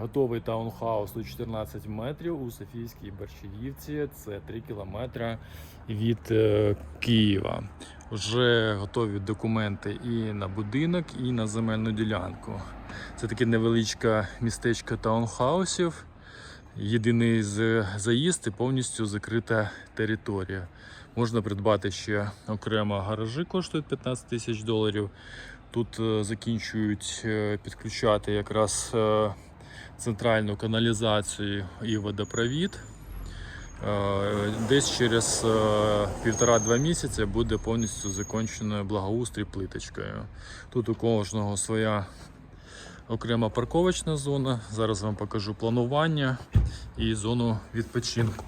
Готовий таунхаус у 14 метрів у Софійській Борщагівці. Це 3 кілометри від е, Києва. Вже готові документи і на будинок, і на земельну ділянку. Це таке невеличке містечко таунхаусів. Єдиний з заїзд і повністю закрита територія. Можна придбати ще окремо гаражі, коштують 15 тисяч доларів. Тут е, закінчують е, підключати якраз центральну каналізацію і водопровід. Е, Десь через е, півтора-два місяці буде повністю закінчено благоустрій плиточкою. Тут у кожного своя окрема парковочна зона. Зараз вам покажу планування і зону відпочинку.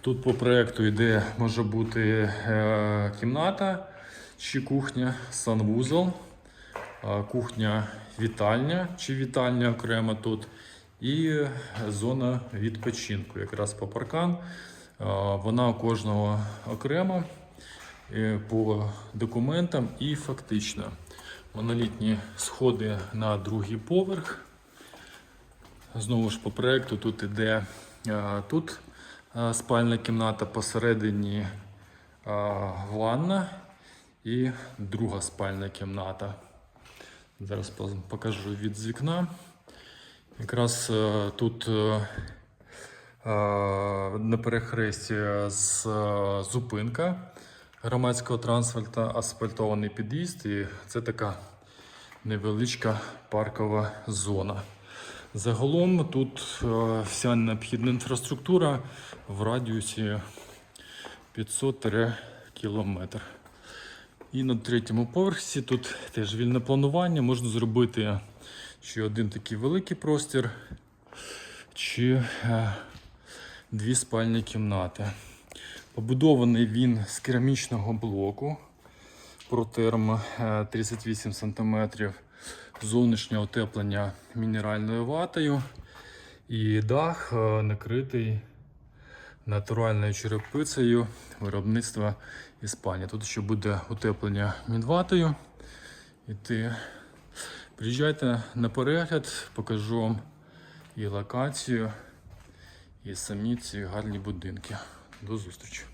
Тут по проекту йде може бути е, кімната чи кухня, санвузол, кухня вітальня чи вітальня окремо тут. І зона відпочинку, якраз по паркан. Е, Вона у кожного окремо е, по документам і фактично. Монолітні сходи на другий поверх. Знову ж по проекту тут іде е, тут е, спальна кімната посередині е, ванна і друга спальна кімната. Зараз покажу від з вікна. Якраз е, тут е, е, на перехресті з зупинка громадського транспорту, асфальтований під'їзд, і це така невеличка паркова зона. Загалом тут вся необхідна інфраструктура в радіусі 500 кілометр. І на третьому поверсі тут теж вільне планування. Можна зробити чи один такий великий простір, чи е, дві спальні кімнати. Побудований він з керамічного блоку протерм е, 38 см, зовнішнє утеплення мінеральною ватою і дах е, накритий натуральною черепицею виробництва Іспанії. Тут ще буде утеплення мінватою. Іти. приїжджайте на перегляд, покажу вам і локацію, і самі ці гарні будинки. До зустрічі!